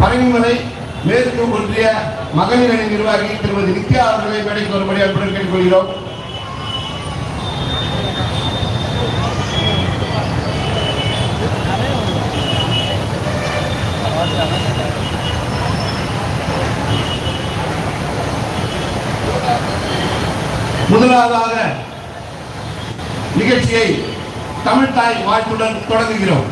பழனிமலை மேற்கு ஒன்றிய மகளிர் அணி நிர்வாகி திருமதி நித்யா அவர்களை மேடைக்கு வரும்படி அன்புடன் கேட்டுக்கொள்கிறோம். முதலாவதாக நிகழ்ச்சியை தமிழ்தாய் வாய்ப்புடன் தொடங்குகிறோம்.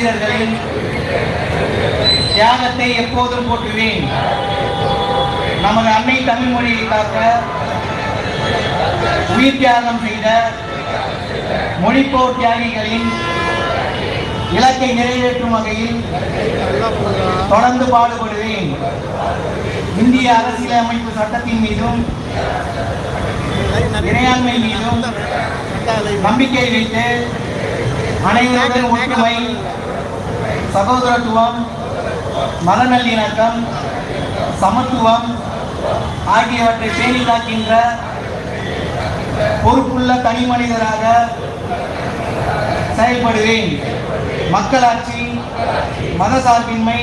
வீரர்களின் தியாகத்தை எப்போதும் போற்றுவேன். நமது அன்னை தமிழ் மொழியை காக்க உயிர் தியாகம் செய்த மொழிப்போர் தியாகிகளின் இலக்கை நிறைவேற்றும் வகையில் தொடர்ந்து பாடுபடுவேன். இந்திய அரசியலமைப்பு சட்டத்தின் மீதும் இறையாண்மை மீதும் நம்பிக்கை வைத்து அனைவருடன் ஒற்றுமை சகோதரத்துவம் மனநல்லிணக்கம் சமத்துவம் ஆகியவற்றை பேணி காக்கின்ற பொறுப்புள்ள தனி மனிதராக செயல்படுவேன். மக்களாட்சி மதசார்பின்மை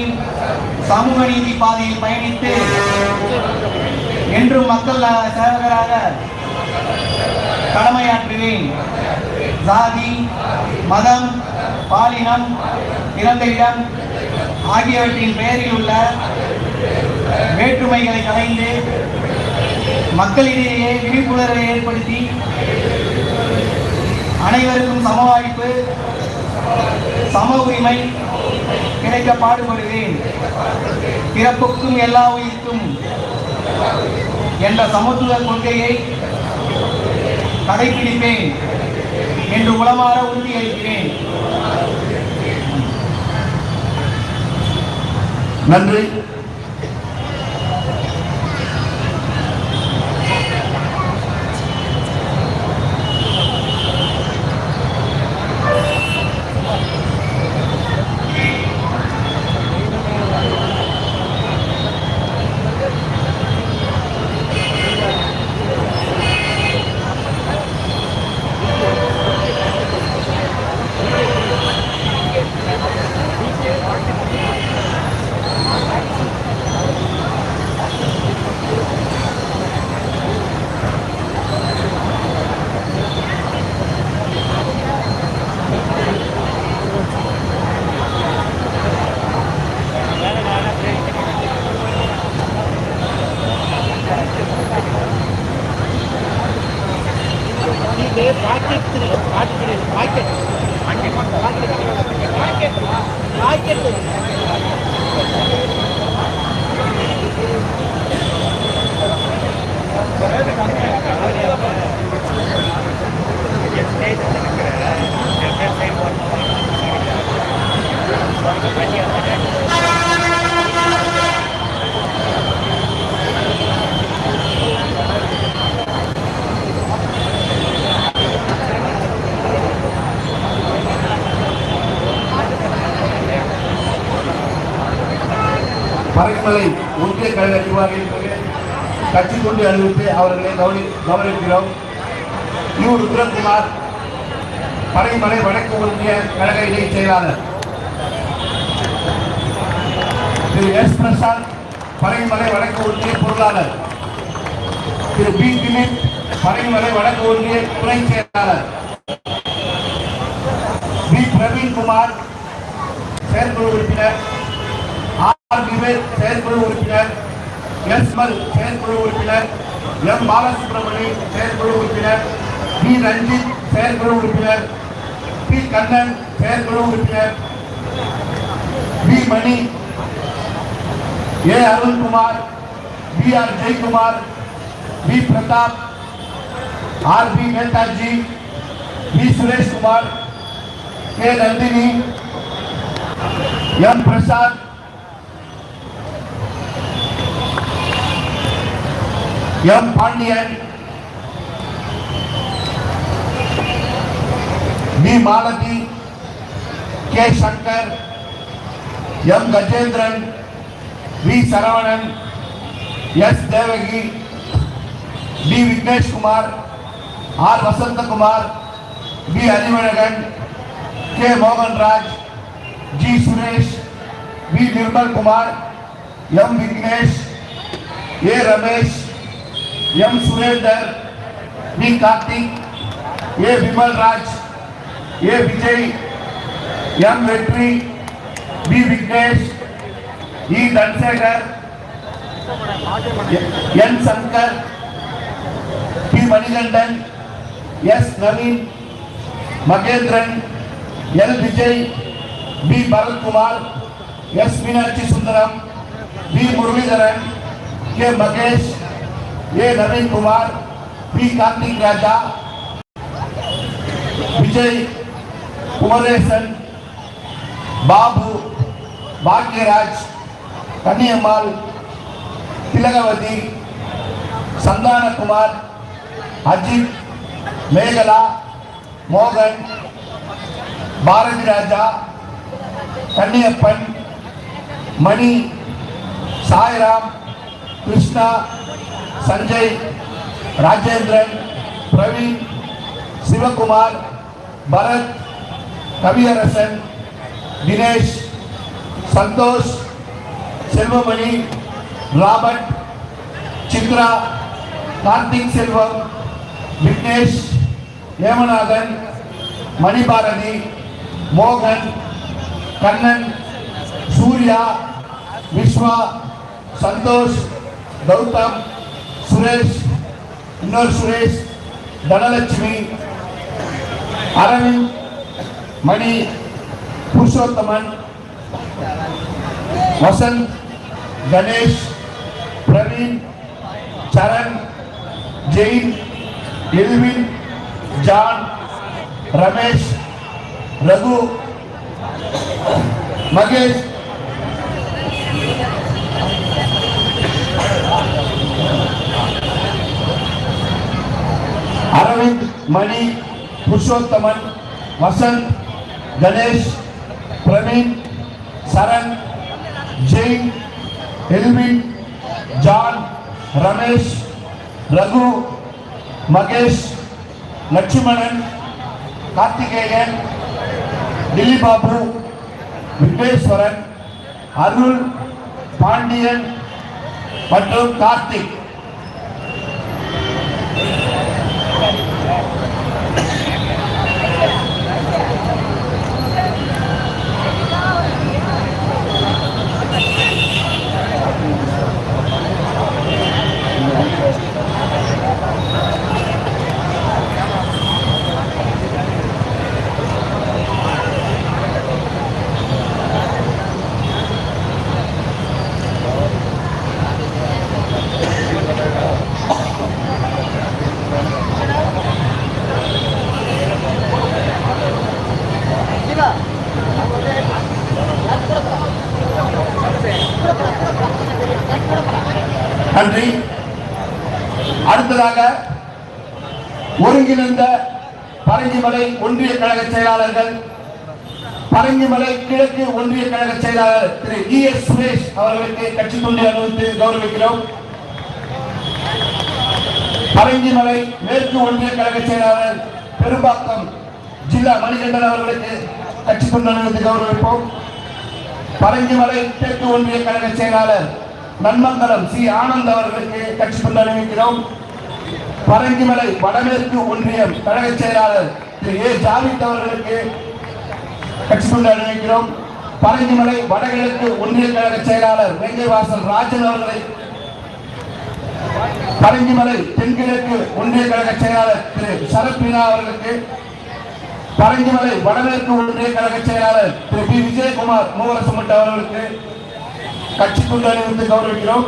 சமூக நீதி பாதையில் பயணித்து என்றும் மக்கள் சேவகராக கடமையாற்றுவேன். ஜாதி மதம் பாலினம் பிறந்த இடம் ஆகியவற்றின் பெயரில் உள்ள வேற்றுமைகளை கலைந்து மக்களிடையே விழிப்புணர்வை ஏற்படுத்தி அனைவருக்கும் சம வாய்ப்பு சம உரிமை கிடைக்க பாடுபடுவேன். பிறப்புக்கும் எல்லா உயிருக்கும் என்ற சமத்துவ கொள்கையை கடைபிடிப்பேன் என்று உளமாற உறுதியளிக்கிறேன். நன்றி. பறைமலை ஒன்றிய கழக கட்சி கொண்டு அறிவித்து அவர்களை கவனி கவனிக்கிறோம். யூ ருத்ரகுமார் பனைமலை வடக்கு ஒன்றிய கழக இணை செயலாளர். திரு எஸ் பிரசாந்த் பனைமலை வடக்கு ஒன்றிய பொருளாளர். திரு பி திலீப் பனைமலை வடக்கு ஒன்றிய துணை செயலாளர். பி பிரவீன்குமார் செயற்குழு உறுப்பினர். விவேக் செயற்குழு உறுப்பினர் எஸ் மல் செயற்குழு உறுப்பினர் எம் பாலசுப்ரமணி செயற்குழு உறுப்பினர் பி ரஞ்சித் செயற்குழு உறுப்பினர் பி கண்ணன் செயற்குழு உறுப்பினர் P Mani A Arunkumar P R Jayakumar P Prathap R P Netaji P Sureshkumar K Nandini M Prasad M Pandian P Malathi K Shankar M Gajendran V Saravanan S Devaki T Vigneshkumar R Vasanthakumar P Arivazhagan K Mohanraj G Suresh V Nirmal Kumar M Vignesh A Ramesh M Surender V Karthik A Vimal Raj A Vijay M Vetri P Vignesh E Dhanasekar a- N Shankar P Manikandan S Naveen Mahendran L Vijay P Bharathkumar S Meenakshi Sundaram P Muralidharan K Mahesh A Naveen Kumar, P Karthik Raja, Vijay Kumaresan, Babu Bhagyaraj Kanyamal Thilagavathi, संदान Kumar, Ajith, Meghala, Mohan, Bharath Raja Mani Sairam Krishna Sanjay Rajendran Praveen Sivakumar Bharath Kaviyarasan Dinesh Santhosh Selvamani Robert Chitra Karthik Selvam Vignesh Emanathan Manibharathi மோகன் கண்ணன் சூர்யா விஸ்வா சந்தோஷ் கௌதம் சுரேஷ் இன்னொரு Suresh Dhanalakshmi Aravind Mani Purushothaman Vasanth Ganesh Praveen Saran Jain Elvin John Ramesh Raghu Mahesh Mani Purushothaman Vasanth Ganesh Praveen Saran Jain Elvin John Ramesh Raghu Mahesh Lakshmanan Karthikeyan Dilibabu Vigneshwaran Arul Pandian மற்றும் கார்த்திக். நன்றி. அடுத்ததாக ஒருங்கிணைந்த பரங்கிமலை ஒன்றிய கழக செயலாளர்கள் பரங்கிமலை கிழக்கு ஒன்றிய கழக செயலாளர் திரு இ எஸ் சுரேஷ் அவர்களுக்கு கட்சி தொண்டை அனுமதித்து கௌரவிக்கிறோம். பரங்கிமலை மேற்கு ஒன்றிய கழக செயலாளர் பெரும்பாக்கம் ஜில்லா மணிகண்டன் அவர்களுக்கு கட்சி தொண்டு அனுமதித்து கௌரவிப்போம். பரங்கிமலை தெற்கு ஒன்றிய கழக செயலாளர் நன்மங்கலம் சி. ஆனந்த் அவர்களுக்கு கட்சி கொண்டு அறிவிக்கிறோம் பரங்கிமலை வடமேற்கு ஒன்றியம் கழக செயலாளர் திரு. ஏ. ஜாவித் அவர்களுக்கு கட்சி கொண்டு அறிவிக்கிறோம் பரங்கிமலை வடகிழக்கு ஒன்றிய கழக செயலாளர் வெங்கைவாசல் ராஜன் அவர்களை பரங்கிமலை தென்கிழக்கு ஒன்றிய கழக செயலாளர் திரு. சரத் மீனா அவர்களுக்கு பரங்கிமலை வடமேற்கு ஒன்றிய கழக செயலாளர் திரு. பி. விஜயகுமார் மூவரசமட்ட அவர்களுக்கு கட்சி கொண்டு அணிவித்து கௌரவிக்கிறோம்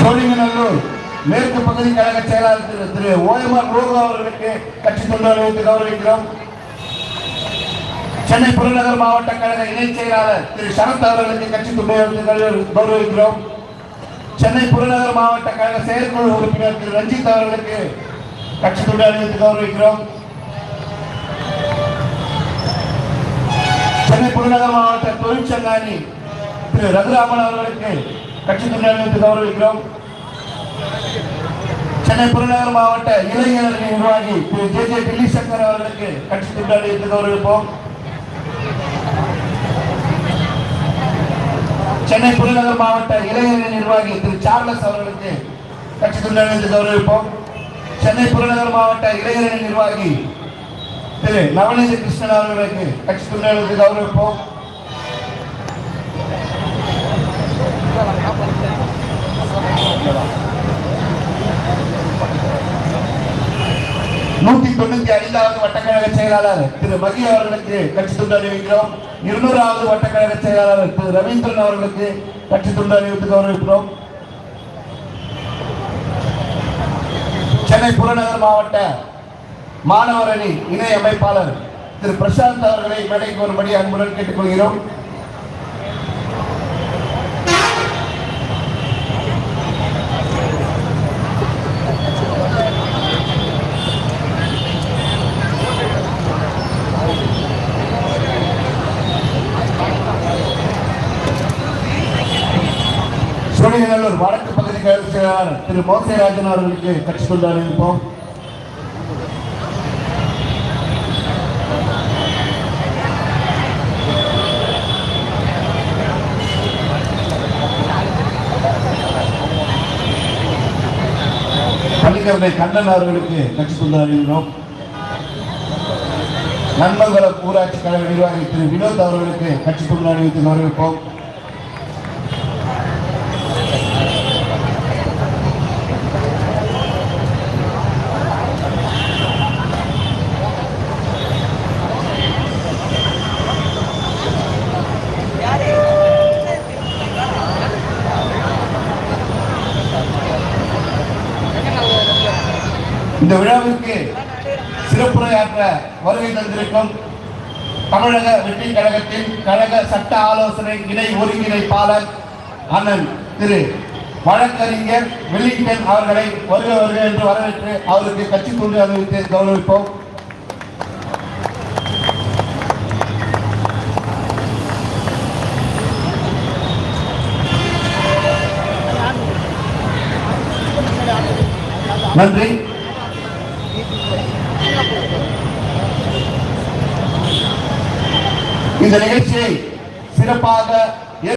சோழிங்கநல்லூர் மேற்கு பகுதி கழக செயலாளர் திரு ஓஎம்ஆர் லோகு அவர்களுக்கு கட்சி கொண்டு அணிவித்து கௌரவிக்கிறோம் சென்னை புறநகர் மாவட்ட கழக இணைச் செயலாளர் திரு சரத் அவர்களுக்கு கட்சி கொண்டு கௌரவிக்கிறோம் சென்னை புறநகர் மாவட்ட கழக செயற்குழு உறுப்பினர் திரு ரஞ்சித் அவர்களுக்கு கட்சி கொண்டு அணிவித்து கௌரவிக்கிறோம் சென்னை புறநகர் மாவட்ட தொழிற்சங்காணி திரு ரகுராமன் அவர்களுக்கு கட்சி கொண்டு கௌரவிக்கிறோம் சென்னை புறநகர் மாவட்ட இளைஞர் நிர்வாகி திரு ஜே ஜே டில்லி சங்கர் அவர்களுக்கு கட்சி கொண்டு கௌரவிப்போம் சென்னை புறநகர் மாவட்ட இளைஞர் நிர்வாகி திரு சார்லஸ் அவர்களுக்கு கட்சி கொண்டு கௌரவிப்போம் சென்னை புறநகர் மாவட்ட இளைஞர் நிர்வாகி திரு நவநீத கிருஷ்ணன் அவர்களுக்கு கட்சி கொண்டு கௌரவிப்போம் நூத்தி தொண்ணூத்தி ஐந்தாவது வட்டக்கழக செயலாளர் திரு மகி அவர்களுக்கு கட்சி துண்டு அறிவிக்கிறோம் இருநூறாவது வட்டக்கழக செயலாளர் திரு ரவீந்திரன் அவர்களுக்கு கட்சி துண்டு அறிவித்து கௌரவிக்கிறோம் சென்னை புறநகர் மாவட்ட மாணவர் அணி இணை அமைப்பாளர் திரு பிரசாந்த் அவர்களை மேடைக்கு வரும்படி அன்புடன் கேட்டுக்கொள்கிறோம். சோழிநல்லூர் வடக்கு பகுதி கழக செயலாளர் திரு மோசேராஜன் அவர்களுக்கு கட்சி கொண்டு அறிவிப்போம் பள்ளிக்கரணை கண்ணன் அவர்களுக்கு கட்சி சொல்ல அறிவிக்கிறோம் நன்மங்கலம் ஊராட்சி கழக நிர்வாகி திரு வினோத் அவர்களுக்கு கட்சி சொல்ல அறிவித்து வரவேற்போம். இந்த விழாவிற்கு சிறப்புரையாற்ற வருகை தந்திருக்கும் தமிழக வெற்றி கழகத்தின் கழக சட்ட ஆலோசனை இணை ஒருங்கிணைப்பாளர் அண்ணன் திரு வழக்கறிஞர் வெல்லிங்டன் அவர்களை வருக வருக என்று வரவேற்று அவருக்கு கட்சி கொண்டு அறிவித்து கௌரவிப்போம். நன்றி. இந்த நிகழ்ச்சியை சிறப்பாக